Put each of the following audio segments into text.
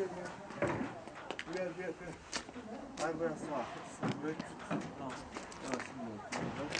Ver ver ver. Ver ver sağ. Sağ. Sağ. Sağ. Sağ. Sağ.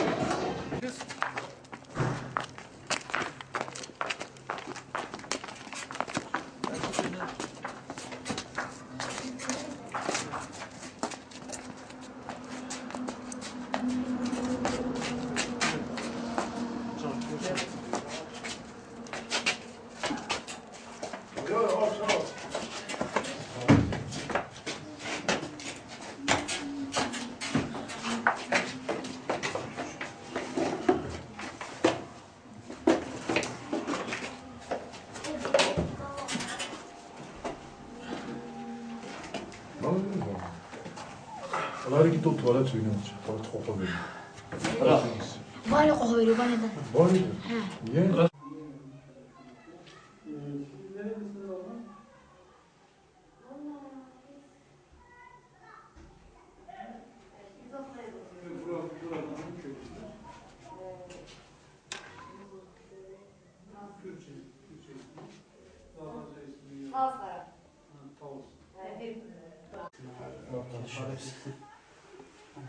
Hadi git o tuvalet suyunu iç. Tuvalet koku veriyor. Bırak. Bana koku veriyor bana da. Var mıydı? He. Niye?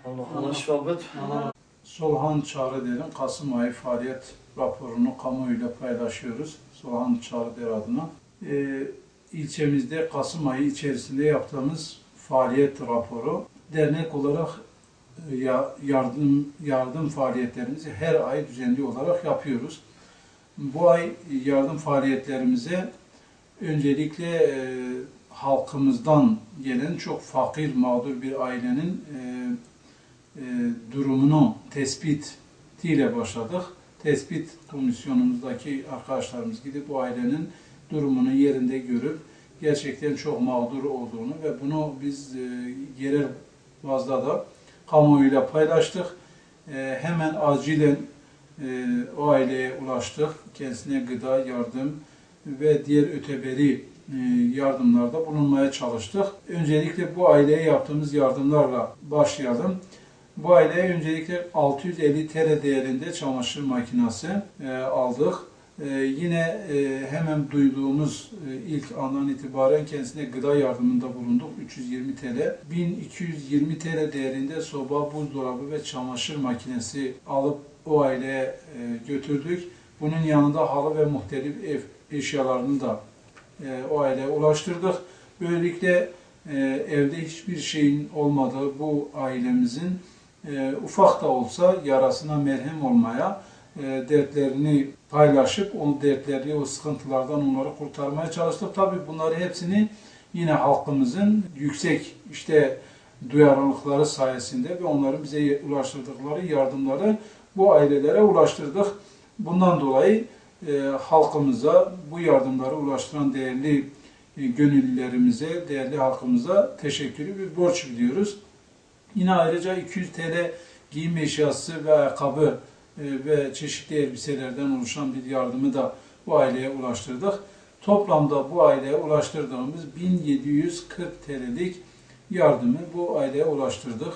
Allah Allah Solhan Çağrıder'in Kasım ayı faaliyet raporunu kamuoyuyla paylaşıyoruz. Solhan Çağrıder adına. Ee, ilçemizde Kasım ayı içerisinde yaptığımız faaliyet raporu dernek olarak e, ya- yardım yardım faaliyetlerimizi her ay düzenli olarak yapıyoruz. Bu ay yardım faaliyetlerimize öncelikle e, halkımızdan gelen çok fakir, mağdur bir ailenin e, e, durumunu tespitiyle başladık. Tespit komisyonumuzdaki arkadaşlarımız gidip bu ailenin durumunu yerinde görüp gerçekten çok mağdur olduğunu ve bunu biz e, yerel bazda da kamuoyuyla paylaştık. E, hemen acilen e, o aileye ulaştık. Kendisine gıda, yardım ve diğer öteberi yardımlarda bulunmaya çalıştık. Öncelikle bu aileye yaptığımız yardımlarla başlayalım. Bu aileye öncelikle 650 TL değerinde çamaşır makinesi e, aldık. E, yine e, hemen duyduğumuz e, ilk andan itibaren kendisine gıda yardımında bulunduk. 320 TL. 1220 TL değerinde soba, buzdolabı ve çamaşır makinesi alıp o aileye e, götürdük. Bunun yanında halı ve muhtelif ev eşyalarını da e, o aileye ulaştırdık. Böylelikle e, evde hiçbir şeyin olmadığı bu ailemizin e, ufak da olsa yarasına merhem olmaya, e, dertlerini paylaşıp o dertleri, o sıkıntılardan onları kurtarmaya çalıştık. Tabii bunları hepsini yine halkımızın yüksek işte duyarlılıkları sayesinde ve onların bize ulaştırdıkları yardımları bu ailelere ulaştırdık. Bundan dolayı e, halkımıza bu yardımları ulaştıran değerli e, gönüllülerimize, değerli halkımıza teşekkürü bir borç biliyoruz. Yine ayrıca 200 TL giyim eşyası ve ayakkabı e, ve çeşitli elbiselerden oluşan bir yardımı da bu aileye ulaştırdık. Toplamda bu aileye ulaştırdığımız 1740 TL'lik yardımı bu aileye ulaştırdık.